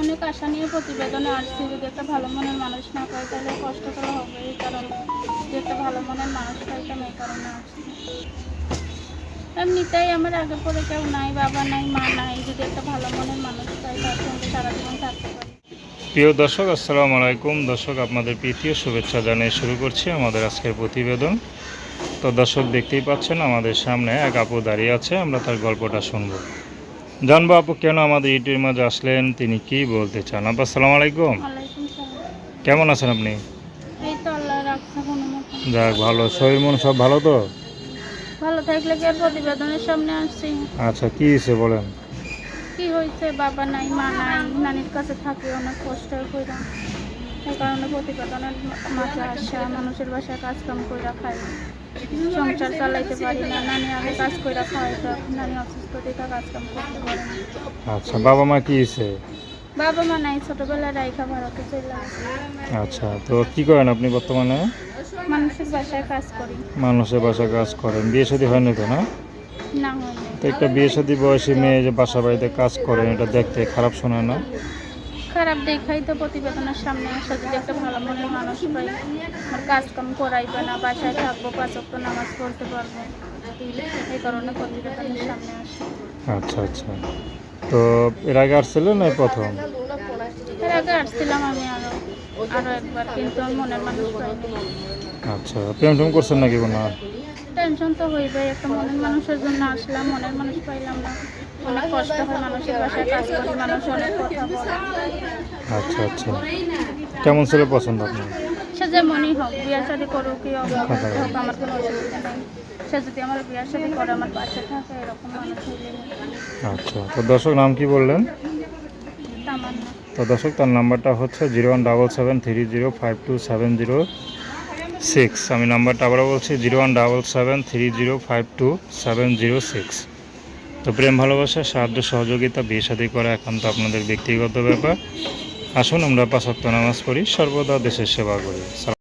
অনেক আশা নিয়ে প্রতিবেদনে আসছি, যদি একটা ভালো মনের মানুষ না পাই তাহলে কষ্ট করে হবে, এই কারণে যদি একটা ভালো মনের মানুষ পাইতাম এই কারণে আসছি। এমনিতেই আমার আগে পরে কেউ নাই, বাবা নাই, মা নাই, যদি একটা ভালো মনের মানুষ পাই তার সঙ্গে সারা জীবন থাকতে পারি। প্রিয় দর্শক, আসসালামু আলাইকুম। দর্শক, আপনাদের প্রীতীয় শুভেচ্ছা জানিয়ে শুরু করছি আমাদের আজকের প্রতিবেদন। তো দর্শক, দেখতেই পাচ্ছেন, আমাদের সামনে এক আপু দাঁড়িয়ে আছে, আমরা তার গল্পটা শুনব। জানব আপু কেন আমাদের ইউটিউবের মাঝে আসলেন তিনি কি বলতে চান? আপু আসসালামু আলাইকুম। কেমন আছেন আপনি? যাক ভালো। শরীর মন সব ভালো তো? ভালো থাকলে কি আর প্রতিবেদনের সামনে আসছি? আচ্ছা কি হয়েছে বলেন? কি হয়েছে? বাবা নাই মা নাই নানির কাছে থাকি অনেক কষ্ট এই কারণে প্রতিবেদনের মাঝে আসা মানুষের বাসায় কাজ কাম কইরা খাই সংসার চালাইতে পারি না নানি আগে কাজ করে কইরা খাওয়াইতো নানি অসুস্থ দেখা কাজ কাম করতে পারে না। আচ্ছা বাবা মা কি হয়েছে বাবা মা নাই ছোটবেলায় রাইখা ভারতে চলে আচ্ছা তো কি করেন আপনি বর্তমানে? মানুষের বাসায় কাজ করি। মানুষের বাসায় কাজ করেন। বিয়ে শাদী হয়নি তো না? না হয়নি। তো একটা বিয়ে শাদী বয়সী মেয়ে যে বাসা বাড়িতে কাজ করেন এটা দেখতে খারাপ শোনায় না? খারাপ দেখাই তো প্রতিবেদনের সামনে আসা যদি একটা ভালো মনের মানুষ পাই আমার কাজ কাম করাইবে না বাসায় থাকব পাঁচ ওয়াক্ত নামাজ পড়তে পারব এই কারণে প্রতিবেদনের সামনে আসি। আচ্ছা আচ্ছা। তো এর আগে আসছিলেন না প্রথম? এর আগে আসছিলাম আমি আরও আরও একবার কিন্তু মনের মানুষ পাইনি। আচ্ছা প্রেম টেম করছেন নাকি কোনো? টেনশন তো হইবে একটা মনের মানুষের জন্য আসলাম মনের মানুষ পাইলাম না। অনেক কষ্ট হয় মানুষের বাসায় কাজ করি মানুষ অনেক কথা বলে। আচ্ছা আচ্ছা। কেমন ছেলে পছন্দ আপনার? সে যেমনই হোক বিয়ে শাদি করুক কি হোক আমার কোনো অসুবিধা নেই। সে যদি আমার বিয়ে শাদি করে আমার পাশে থাকে এরকম আচ্ছা তো দর্শক নাম কি বললেন? তো দর্শক তার নাম্বারটা হচ্ছে zero one double seven three zero five two seven zero six. আমি নাম্বারটা আবারও বলছি zero one double seven three zero five two seven zero six. তো প্রেম ভালোবাসা সাহায্য সহযোগিতা বিয়ে শাদী করা একান্ত আপনাদের ব্যক্তিগত ব্যাপার। আসুন আমরা পাঁচক্ত নামাজ পড়ি সর্বদা দেশের সেবা করি।